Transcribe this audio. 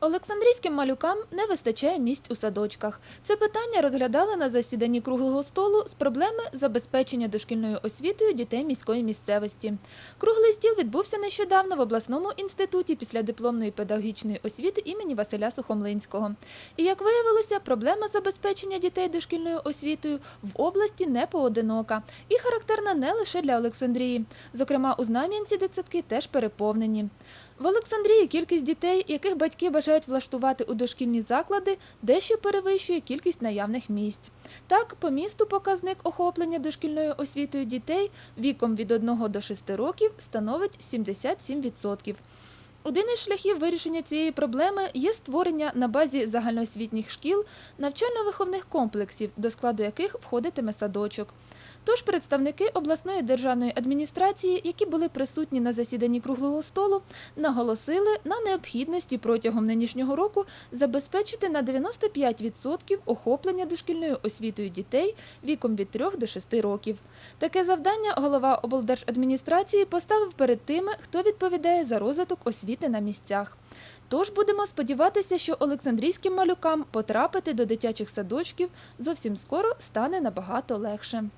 Олександрійським малюкам не вистачає місць у садочках. Це питання розглядали на засіданні круглого столу з проблеми забезпечення дошкільною освітою дітей міської місцевості. Круглий стіл відбувся нещодавно в обласному інституті післядипломної педагогічної освіти імені Василя Сухомлинського. І як виявилося, проблема забезпечення дітей дошкільною освітою в області не поодинока і характерна не лише для Олександрії. Зокрема, у Знам'янці дитсадки теж переповнені. В Олександрії кількість дітей, яких батьки бажають влаштувати у дошкільні заклади, дещо перевищує кількість наявних місць. Так, по місту показник охоплення дошкільною освітою дітей віком від 1 до 6 років становить 77%. Один із шляхів вирішення цієї проблеми є створення на базі загальноосвітніх шкіл навчально-виховних комплексів, до складу яких входитиме садочок. Тож представники обласної державної адміністрації, які були присутні на засіданні круглого столу, наголосили на необхідності протягом нинішнього року забезпечити на 95% охоплення дошкільною освітою дітей віком від 3 до 6 років. Таке завдання голова облдержадміністрації поставив перед тими, хто відповідає за розвиток освіти на місцях. Тож будемо сподіватися, що олександрійським малюкам потрапити до дитячих садочків зовсім скоро стане набагато легше.